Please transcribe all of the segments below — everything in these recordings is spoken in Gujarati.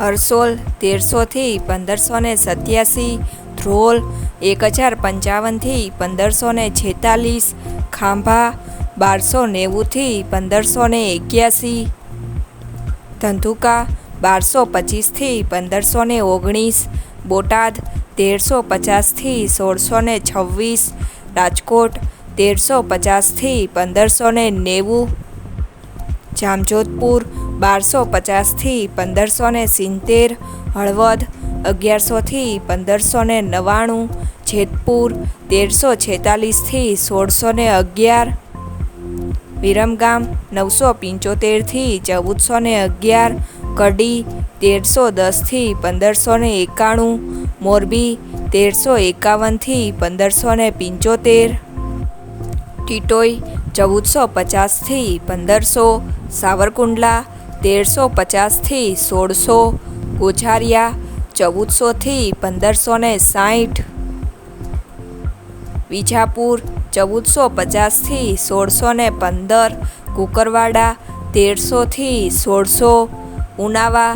હરસોલ તેરસોથી પંદરસો ને સત્યાસી, ધ્રોલ, એક હજાર પંચાવનથી પંદરસો ને છેતાલીસ, ખાંભા, બારસો નેવુંથી પંદરસો ને એક્યાસી, ધંધુકા, બારસો પચીસથી પંદરસો ને ઓગણીસ, બોટાદ, તેરસો પચાસથી સોળસો ને છવ્વીસ, રાજકોટ, તેરસો પચાસથી પંદરસો ને નેવું, જામજોધપુર બારસો પચાસથી પંદરસો ને સિત્તેર, હળવદ અગિયારસોથી પંદરસો ને નવ્વાણું, જેતપુર તેરસો છેતાલીસથી સોળસો ને અગિયાર, વિરમગામ નવસો પંચોતેરથી ચૌદસો ને અગિયાર, કડી તેરસો દસથી પંદરસો ને એકાણું, મોરબી તેરસો એકાવનથી પંદરસો ને પંચોતેર, ટીટોઈ ચૌદસો પચાસથી પંદરસો, સાવરકુંડલા તેરસો પચાસથી સોળસો, ગોઝારિયા ચૌદસોથી પંદરસો ને સાઠ વિજાપુર ચૌદસો પચાસથી સોળસો ને પંદર, કુકરવાડા તેરસોથી સોળસો, ઉનાવા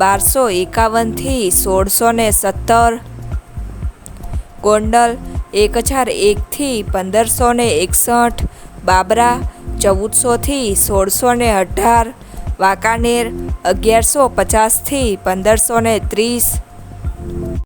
બારસો એકાવનથી સોળસો ને સત્તર. ગોંડલ એક હજાર એકથી પંદરસો ને એકસઠ. બાબરા ચૌદસોથી સોળસો ને અઢાર. વાંકાનેર અગિયારસો પચાસથી પંદરસો ને ત્રીસ.